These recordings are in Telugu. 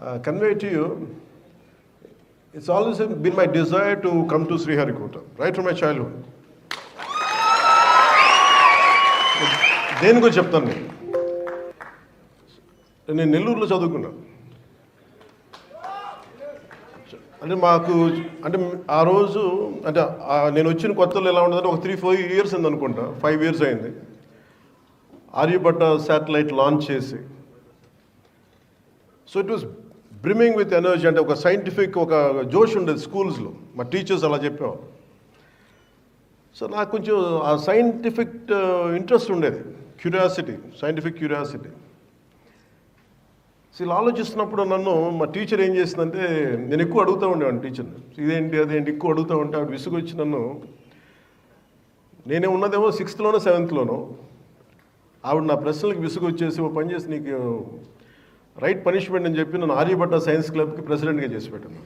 uh, convey to you, it's always been my desire to come to Sriharikota, right from my childhood. దేని గురించి చెప్తాను నేను? నేను నెల్లూరులో చదువుకున్నాను అంటే మాకు అంటే ఆ రోజు అంటే నేను వచ్చిన కొత్తలో ఎలా ఉండదంటే ఒక త్రీ ఫోర్ ఇయర్స్ అయింది అనుకుంటా. ఫైవ్ ఇయర్స్ అయింది. ఆర్యభట్ట శాటిలైట్ లాంచ్ చేసి. So it was brimming with energy అంటే ఒక సైంటిఫిక్ ఒక జోష్ ఉండేది స్కూల్స్లో. మా టీచర్స్ అలా చెప్పేవారు సో నాకు కొంచెం ఆ సైంటిఫిక్ ఇంట్రెస్ట్ ఉండేది. క్యూరియాసిటీ సైంటిఫిక్ క్యూరియాసిటీ సో ఇలా ఆలోచిస్తున్నప్పుడు నన్ను మా టీచర్ ఏం చేసిందంటే నేను ఎక్కువ అడుగుతూ ఉండేవాడిని టీచర్ని. ఇదేంటి అదేంటి ఎక్కువ అడుగుతూ ఉంటే ఆవిడ విసుగొచ్చి నన్ను నేనే ఉన్నదేమో సిక్స్త్లోనో సెవెంత్లోనో ఆవిడ నా ప్రశ్నలకు విసుగు వచ్చేసి ఓ పని చేసి నీకు రైట్ పనిష్మెంట్ అని చెప్పి నన్ను ఆర్యభట్ట సైన్స్ క్లబ్కి ప్రెసిడెంట్గా చేసి పెట్టాను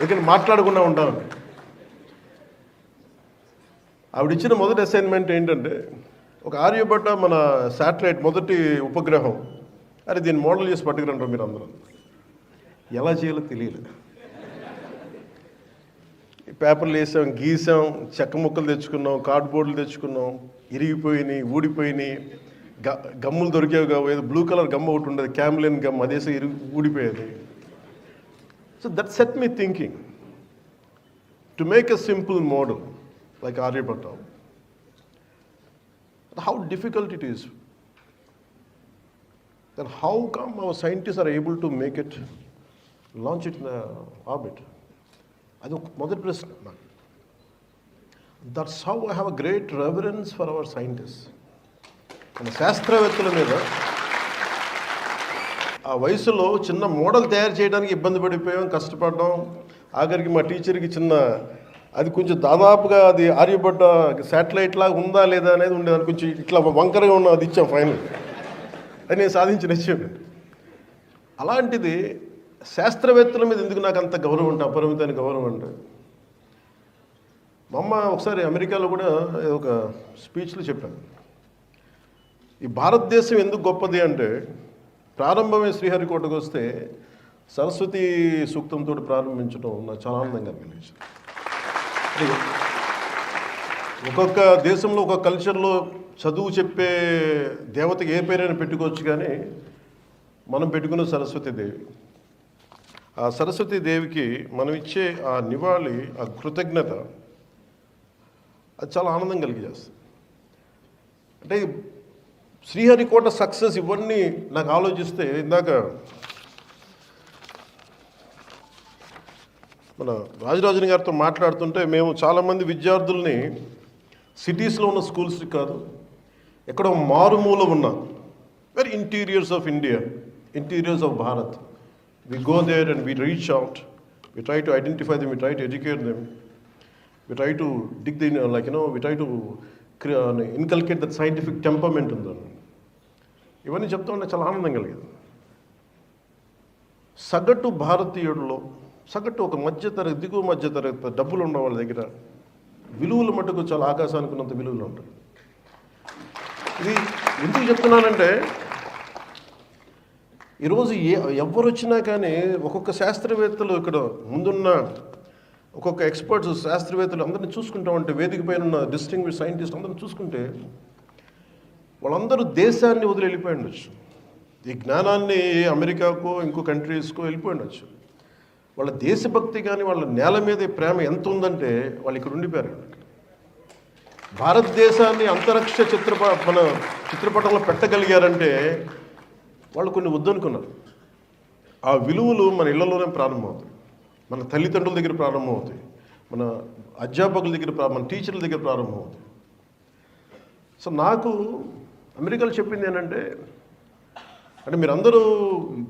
ఎందుకంటే మాట్లాడకుండా ఉంటాను. ఆవిడ ఇచ్చిన మొదటి అసైన్మెంట్ ఏంటంటే ఒక ఆర్యభట్ట మన శాటిలైట్ మొదటి ఉపగ్రహం. అరే దీన్ని మోడల్ చేసి పట్టుకురంటారు మీరు అందరూ. ఎలా చేయాలో తెలియలేదు ఈ పేపర్లు వేసాం గీసాం చెక్క ముక్కలు తెచ్చుకున్నాం కార్డ్బోర్డులు తెచ్చుకున్నాం. ఇరిగిపోయినాయి ఊడిపోయినాయి. గమ్ములు దొరికేవి కావు ఏదో బ్లూ కలర్ గమ్ ఒకటి ఉండేది Camlin gum అదేసో ఇరిగి ఊడిపోయేది so that set me thinking to make a simple model like Aryabhatta. How difficult it is. Then how come our scientists are able to make it, launch it in the orbit? అది ఒక మొదటి ప్రశ్న నాకు that's how I have a great reverence for our scientist మన శాస్త్రవేత్తల మీద ఆ వయసులో చిన్న మోడల్ తయారు చేయడానికి ఇబ్బంది పడిపోయాం కష్టపడ్డాం. ఆఖరికి మా టీచర్కి చిన్న అది కొంచెం దాదాపుగా అది ఆర్యబడ్డ శాటిలైట్ లాగా ఉందా లేదా అనేది ఉండేది కొంచెం ఇట్లా వంకరగా ఉన్న అది ఇచ్చాం ఫైనల్. అది నేను సాధించిన విషయం అలాంటిది శాస్త్రవేత్తల మీద ఎందుకు నాకు అంత గౌరవం అంటే అపరిమితమైన గౌరవం అంటే? మా అమ్మ ఒకసారి అమెరికాలో కూడా ఒక స్పీచ్లో చెప్పాను. ఈ భారతదేశం ఎందుకు గొప్పది అంటే ప్రారంభమే శ్రీహరికోటకు వస్తే సరస్వతి సూక్తంతో ప్రారంభించడం నాకు చాలా ఆనందంగా అనిపించింది. ఒక్కొక్క దేశంలో ఒక కల్చర్లో చదువు చెప్పే దేవతకి ఏ పేరైనా పెట్టుకోవచ్చు కానీ మనం పెట్టుకున్న సరస్వతి దేవి. ఆ సరస్వతి దేవికి మనం ఇచ్చే ఆ నివాళి ఆ కృతజ్ఞత అది చాలా ఆనందం కలిగజేస్తుంది. అంటే శ్రీహరికోట సక్సెస్ ఇవన్నీ నాకు ఆలోచిస్తే ఇందాక మన రాజరాజన్ గారితో మాట్లాడుతుంటే మేము చాలామంది విద్యార్థుల్ని సిటీస్లో ఉన్న స్కూల్స్ కాదు ఎక్కడో మారుమూల ఉన్న very interiors of India interiors of Bharat we go there and we reach out we try to identify them we try to educate them we try to dig the like you know we try to inculcate that scientific temperament ఉందని ఇవన్నీ చెప్తా ఉంటే చాలా ఆనందం కలిగేది. సగటు భారతీయుడిలో సగటు ఒక మధ్యతరగతి దిగువ మధ్యతరగతి డబ్బులు ఉన్న వాళ్ళ దగ్గర విలువలు మటుకు చాలా ఆకాశానికి ఉన్నంత విలువలు ఉంటాయి. ఇది ఎందుకు చెప్తున్నానంటే ఈరోజు ఏ ఎవరు వచ్చినా కానీ ఒక్కొక్క శాస్త్రవేత్తలు ఇక్కడ ముందున్న ఒక్కొక్క ఎక్స్పర్ట్స్ శాస్త్రవేత్తలు అందరిని చూసుకుంటా ఉంటే వేదిక పైన ఉన్న డిస్టింగ్విష్ సైంటిస్ట్ అందరిని చూసుకుంటే వాళ్ళందరూ దేశాన్ని వదిలి వెళ్ళిపోయి ఉండొచ్చు. ఈ జ్ఞానాన్ని అమెరికాకో ఇంకో కంట్రీస్కో వెళ్ళిపోయి ఉండొచ్చు. వాళ్ళ దేశభక్తి కానీ వాళ్ళ నేల మీద ప్రేమ ఎంత ఉందంటే వాళ్ళు ఇక్కడ ఉండిపోయారు. భారతదేశాన్ని అంతరిక్ష చిత్రప మన చిత్రపటంలో పెట్టగలిగారంటే వాళ్ళు కొన్ని వద్దనుకున్నారు. ఆ విలువలు మన ఇళ్ళలోనే ప్రారంభమవుతాయి. మన తల్లిదండ్రుల దగ్గర ప్రారంభమవుతాయి. మన అధ్యాపకుల దగ్గర ప్రా- మన టీచర్ల దగ్గర ప్రారంభమవుతాయి. సో నాకు అమెరికాలో చెప్పింది ఏంటంటే అంటే మీరందరూ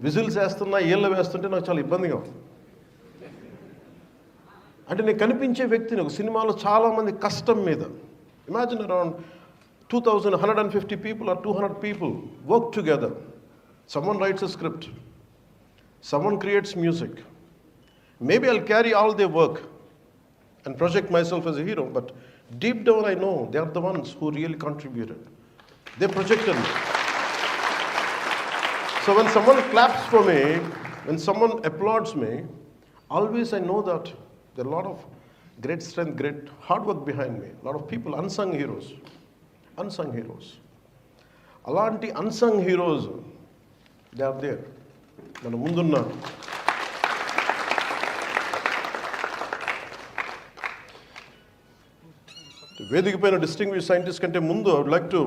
విజిల్స్ వేస్తున్నా ఏళ్ళ వేస్తుంటే నాకు చాలా ఇబ్బందిగా ఉంది. అంటే నేను కనిపించే వ్యక్తిని ఒక సినిమాలో చాలామంది కష్టం మీద imagine around two thousand hundred and fifty people or two hundred people work together. Someone writes a script someone creates music Maybe I'll carry all the work and project myself as a hero, but deep down I know they are the ones who really contributed. They projected me. So when someone claps for me, when someone applauds me, always I know that there are a lot of great strength, great hard work behind me. A lot of people, unsung heroes. Unsung heroes. అలాంటి unsung heroes they are there మన ముందున్న వేదిక పైన డిస్టింగ్విష్ సైంటిస్ట్ కంటే ముందు I would like to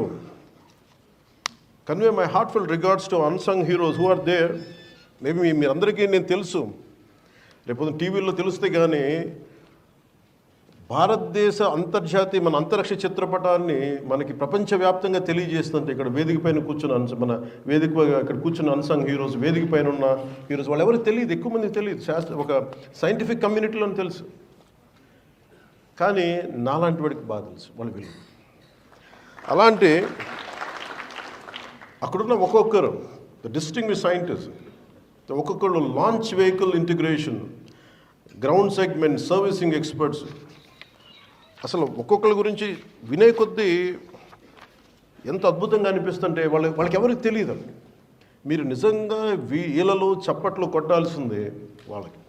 convey my heartful regards to unsung heroes who are there maybe మీ మీరందరికీ నేను తెలుసు. రేపు టీవీలో తెలిస్తే కానీ భారతదేశ అంతర్జాతీయ మన అంతరిక్ష చిత్రపటాన్ని మనకి ప్రపంచవ్యాప్తంగా తెలియజేస్తుంటే ఇక్కడ వేదిక పైన కూర్చున్న అంశ మన వేదిక ఇక్కడ కూర్చున్న అన్సంగ్ హీరోస్ వేదిక పైన ఉన్న హీరోస్ వాళ్ళు ఎవరికి తెలియదు ఎక్కువ మంది తెలియదు. శాస్త్ర ఒక సైంటిఫిక్ కమ్యూనిటీలో తెలుసు. కానీ నాలాంటి వాడికి బాగా తెలుసు వాళ్ళు విలువ అలాంటి అక్కడున్న ఒక్కొక్కరు ద సైంటిస్ట్ ఒక్కొక్కరు launch vehicle integration ground segment servicing experts అసలు ఒక్కొక్కరి గురించి వినే కొద్దీ ఎంత అద్భుతంగా అనిపిస్తుంటే వాళ్ళ వాళ్ళకి ఎవరికి తెలియదు మీరు నిజంగా వీ- వీళ్ళలో చప్పట్లు కొట్టాల్సిందే వాళ్ళకి.